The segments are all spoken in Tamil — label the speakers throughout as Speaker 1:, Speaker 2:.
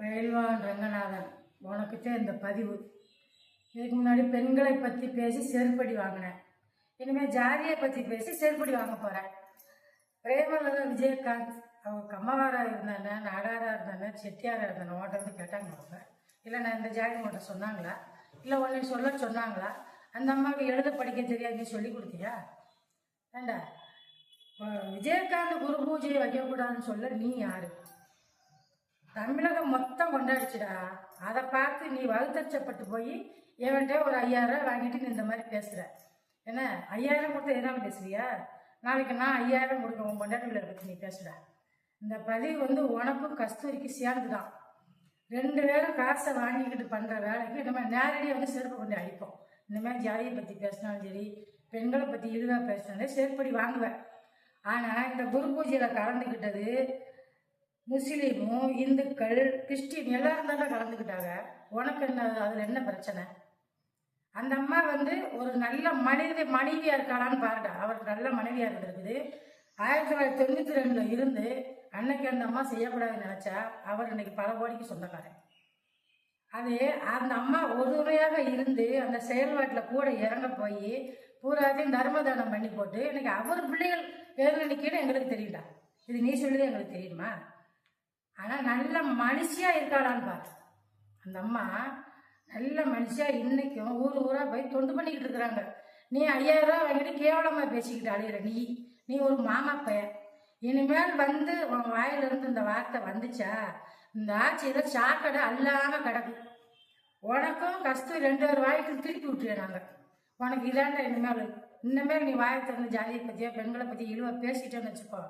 Speaker 1: பயில்வான் ரங்கநாதன் உனக்குத்தான் இந்த பதிவு. இதுக்கு முன்னாடி பெண்களை பற்றி பேசி செருப்படி வாங்கினேன். இனிமேல் ஜாதியை பற்றி பேசி செருப்படி வாங்க போகிறேன் பிரேமலதா விஜயகாந்த் அவங்க கம்மவாராக இருந்தானே நாடாராக இருந்தானே செட்டியாராக இருந்தானே உன்கிட்ட வந்து கேட்டாங்க அவங்க. இல்லை நான் இந்த ஜாதி உன்கிட்ட சொன்னாங்களா? இல்லை உன்னை சொல்ல சொன்னாங்களா? அந்த அம்மாவுக்கு எழுத படிக்க தெரியாது நீ சொல்லி கொடுத்தியா? ஏண்டா? இப்போ விஜயகாந்த் குரு பூஜையை வைக்கக்கூடாதுன்னு சொல்ல நீ யாரு? தமிழகம் மொத்தம் கொண்டாடிச்சுடா. அதை பார்த்து நீ வகுத்தறிச்சப்பட்டு போய் எவன்கிட்ட ஒரு ஐயாயிரம் ரூபாய் வாங்கிட்டு நீ இந்த மாதிரி பேசுகிற என்ன? ஐயாயிரம் கொடுத்து எதனால பேசுறியா நாளைக்கு நான் ஐயாயிரம் கொடுக்க உன் கொண்டாடிவில் பற்றி நீ பேசுடா. இந்த பதிவு வந்து உனக்கும் கஸ்தூரிக்கு சேர்ந்துதான். ரெண்டு பேரும் காசை வாங்கிக்கிட்டு பண்ணுற வேலைக்கு நம்ம நேரடியாக வந்து செருப்பு கொண்டு அடிப்போம். இந்த மாதிரி ஜாதியை பற்றி பேசினாலும் சரி பெண்களை பற்றி இழிவாக பேசினாலே செருப்படி வாங்குவேன். ஆனால் இந்த குரு பூஜையில் கலந்துக்கிட்டது முஸ்லீமும் இந்துக்கள் கிறிஸ்டின் எல்லாரும் தானே கலந்துக்கிட்டாங்க. உனக்கு என்ன அதில் என்ன பிரச்சனை? அந்த அம்மா வந்து ஒரு நல்ல மனித மனைவியா இருக்காளான்னு பாருடா. அவருக்கு நல்ல மனைவியா இருந்திருக்குது. ஆயிரத்தி தொள்ளாயிரத்தி தொண்ணூற்றி ரெண்டில் இருந்து அன்னைக்கு அந்த அம்மா செய்யக்கூடாதுன்னு நினச்சா அவர் இன்னைக்கு பல கோடிக்கு சொந்தக்காரன் அது அந்த அம்மா ஒருமையாக இருந்து அந்த செயல்பாட்டில் கூட இறங்க போய் பூராத்தையும் தர்மதானம் பண்ணி போட்டு இன்னைக்கு அவர் பிள்ளைகள் எதில் எங்களுக்கு தெரியல இது நீ சொல்லுது எங்களுக்கு தெரியுமா? ஆனால் நல்ல மனுஷியாக இருக்காளான்னு பாரு அந்த அம்மா நல்ல மனுஷியாக இன்றைக்கும் ஊர் ஊராக போய் தொண்டு பண்ணிக்கிட்டு இருக்கிறாங்க. நீ ஐயாயிரம் ரூபா வாங்கிட்டு கேவலமாக பேசிக்கிட்டு அழியிற நீ. நீ ஒரு மாமா பையன். இனிமேல் வந்து உன் வாயிலிருந்து இந்த வார்த்தை வந்துச்சா? இந்த ஆட்சியில் சாக்கடை அல்லாமல் கிடக்கு. உனக்கும் கஷ்டம் ரெண்டு பேர் வாய்க்கு திருப்பி விட்டுறாங்க உனக்கு இதாண்டா இனிமேல். இனிமேல் நீ வாயை திறந்து ஜாதியை பற்றியோ பெண்களை பற்றி இழுவை பேசிட்டேன்னு வச்சுக்கோ.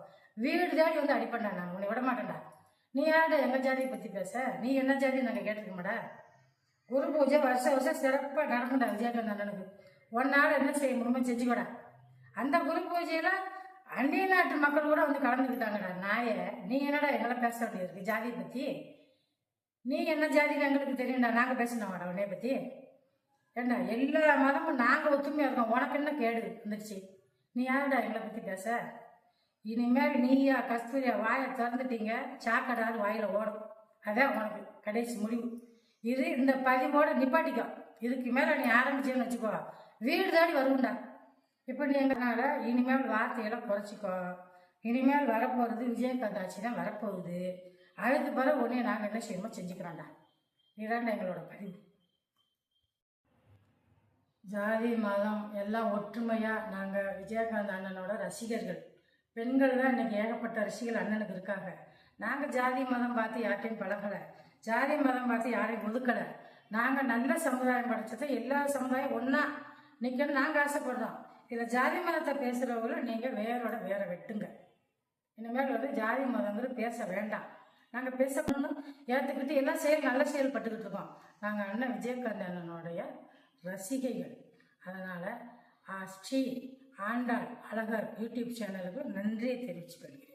Speaker 1: வீடு தேடி வந்து அடிப்பண்டா நான் உன்னை விட மாட்டேன்டா. நீ யாருடா எங்கள் ஜாதியை பற்றி பேச? நீ என்ன ஜாதி நாங்கள் கேட்டிருக்க மாடா குரு பூஜை வருஷம் வருஷம் சிறப்பாக நடக்கும்டா விஜயகாந்த் அண்ணனுக்கு. ஒன்னால என்ன செய்ய முடியுமோ செஞ்சுக்கூடா அந்த குரு பூஜையில் அந்நிய நாட்டு மக்கள் கூட வந்து கலந்துக்கிட்டாங்கடா. நாய நீ என்னடா எங்களை பேச வேண்டியிருக்கு? ஜாதியை பற்றி நீ என்ன ஜாதிக்கு எங்களுக்கு தெரியும்டா. நாங்கள் பேசினோம்டா உன்னைய பற்றி ஏண்டா எல்லா மதமும் நாங்கள் ஒத்துமையாக இருக்கோம். உனக்கு என்ன கேடு வந்துடுச்சு நீ யாருடா எங்களை பற்றி பேச? இனிமேல் நீயா கஸ்தூரியா வாயை திறந்துட்டீங்க சாக்கடாது வாயில் ஓடும். அதான் உனக்கு கடைசி முடிவு. இது இந்த பதிவோட நிப்பாட்டிக்கோ. இதுக்கு மேலே நீ ஆரம்பிச்சேன்னு வச்சுக்கோ. வீடு தாடி வரும்டா. இப்போ நீ எங்கனால இனிமேல் வார்த்தையெல்லாம் குறைச்சிக்கோ. இனிமேல் வரப்போகிறது விஜயகாந்த் ஆட்சி தான் வரப்போகுது. அதுக்கு பிறகு உடனே நாங்கள் என்ன செய்யணுமோ செஞ்சுக்கிறோம்டா இதாண்டா எங்களோட பதிவு. ஜாதி மதம் எல்லாம் ஒற்றுமையாக நாங்கள் விஜயகாந்த் அண்ணனோட ரசிகர்கள். பெண்கள் தான் இன்னைக்கு ஏகப்பட்ட ரசிகர்கள் அண்ணனுக்கு இருக்காங்க. நாங்கள் ஜாதி மதம் பார்த்து யார்ட்டையும் பழகலை. ஜாதி மதம் பார்த்து யாரையும் ஒதுக்கலை. நாங்கள் நல்ல சமுதாயம் படைச்சதை எல்லா சமுதாயம் ஒன்றா நிற்கணும் நாங்கள் ஆசைப்படுறோம். இதில் ஜாதி மதத்தை பேசுகிறவங்கள நீங்கள் வேரோட வேற வெட்டுங்க. இனிமேல் வந்து ஜாதி மதங்கிறது பேச வேண்டாம். நாங்கள் பேசணும்னு ஏற்றுக்கிட்டு எல்லாம் செயல் நல்ல செயல்பட்டுக்கிட்டு இருக்கோம். நாங்கள் அண்ணன் விஜயகாந்த் அண்ணனுடைய ரசிகைகள். அதனால் ஸ்ரீ ஆண்டாள் அழகர் யூடியூப் சேனலுக்கு நன்றியை தெரிவித்துக் கொள்கிறேன்